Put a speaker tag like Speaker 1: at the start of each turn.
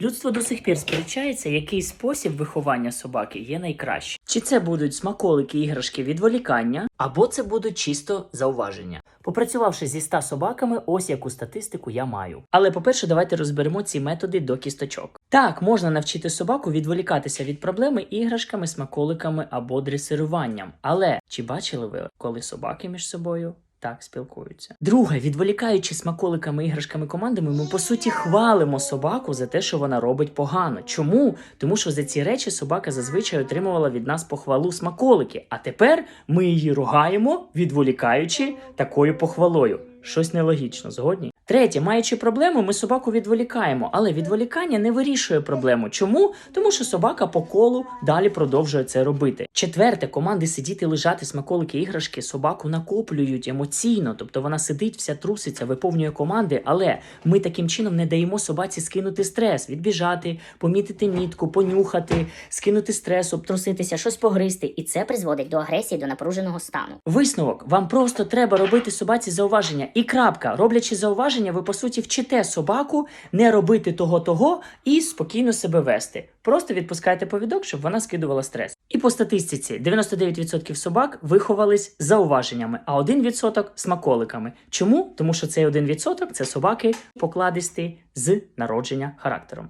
Speaker 1: Людство до сих пір сперечається, який спосіб виховання собаки є найкращий. Чи це будуть смаколики, іграшки, відволікання, або це будуть чисто зауваження. Попрацювавши зі 100 собаками, ось яку статистику я маю. Але по-перше, давайте розберемо ці методи до кісточок. Так, можна навчити собаку відволікатися від проблеми іграшками, смаколиками або дресируванням. Але чи бачили ви, коли собаки між собою так спілкуються. Друге, відволікаючи смаколиками, іграшками, командами, ми по суті хвалимо собаку за те, що вона робить погано. Чому? Тому що за ці речі собака зазвичай отримувала від нас похвалу смаколики. А тепер ми її ругаємо, відволікаючи такою похвалою. Щось нелогічно, згодні? Третє, маючи проблему, ми собаку відволікаємо, але відволікання не вирішує проблему. Чому? Тому що собака по колу далі продовжує це робити. Четверте, команди сидіти, лежати, смаколики, іграшки, собаку накоплюють емоційно, тобто вона сидить, вся труситься, виповнює команди, але ми таким чином не даємо собаці скинути стрес, відбіжати, помітити мітку, понюхати, скинути стрес,
Speaker 2: труситися, щось погризти, і це призводить до агресії, до напруженого стану.
Speaker 1: Висновок: вам просто треба робити собаці зауваження. І крапка. Роблячи зауваження, ви по суті вчите собаку не робити того того і спокійно себе вести. Просто відпускайте повідок, щоб вона скидувала стрес. І по статистиці 99% собак виховались зауваженнями, а 1% смаколиками. Чому? Тому що цей 1% – це собаки покладисті з народження характером.